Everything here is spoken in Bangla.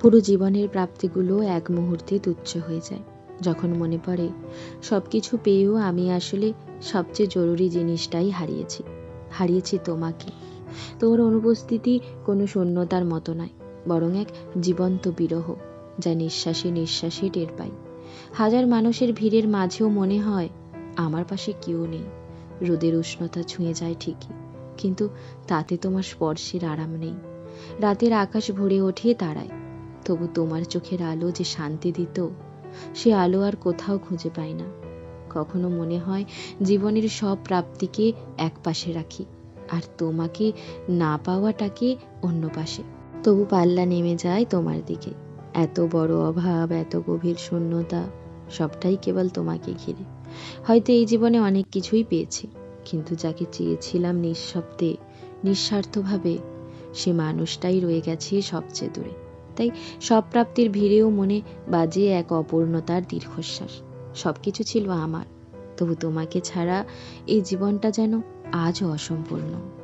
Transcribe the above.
পুরো জীবনের প্রাপ্তিগুলো এক মুহূর্তে তুচ্ছ হয়ে যায়। যখন মনে পড়ে সব কিছু পেয়েও আমি আসলে সবচেয়ে জরুরি জিনিসটাই হারিয়েছি। হারিয়েছি তোমাকে। তোমার অনুপস্থিতি কোনো শূন্যতার মতো নয়, বরং এক জীবন্ত বিরহ, যা নিঃশ্বাসে নিঃশ্বাসে টের পাই। হাজার মানুষের ভিড়ের মাঝেও মনে হয়, আমার পাশে কেউ নেই। রোদের উষ্ণতা ছুঁয়ে যায় ঠিকই, কিন্তু তাতে তোমার স্পর্শের আরাম নেই। রাতের আকাশ ভরে ওঠে তারায়। তবু তোমার চোখের আলো যে শান্তি দিত, সে আলো আর কোথাও খুঁজে পাই না। কখনো মনে হয় জীবনের সব প্রাপ্তিকে এক পাশে রাখি, আর তোমাকে না পাওয়াটাকে অন্য পাশে। তবু পাল্লা নেমে যায় তোমার দিকে, এত বড় অভাব, এত গভীর শূন্যতা, সবটাই কেবল তোমাকে ঘিরে। হয়তো এই জীবনে অনেক কিছুই পেয়েছি, কিন্তু যাকে চেয়েছিলাম নিঃশব্দে, নিঃস্বার্থভাবে, সে মানুষটাই রয়ে গেছে সবচেয়ে দূরে। তাই সব প্রাপ্তির ভিড়েও মনে বাজে এক অপূর্ণতার দীর্ঘশ্বাস। সব কিছু ছিল আমার। তবু তোমাকে ছাড়া এই জীবনটা যেন আজও অসম্পূর্ণ।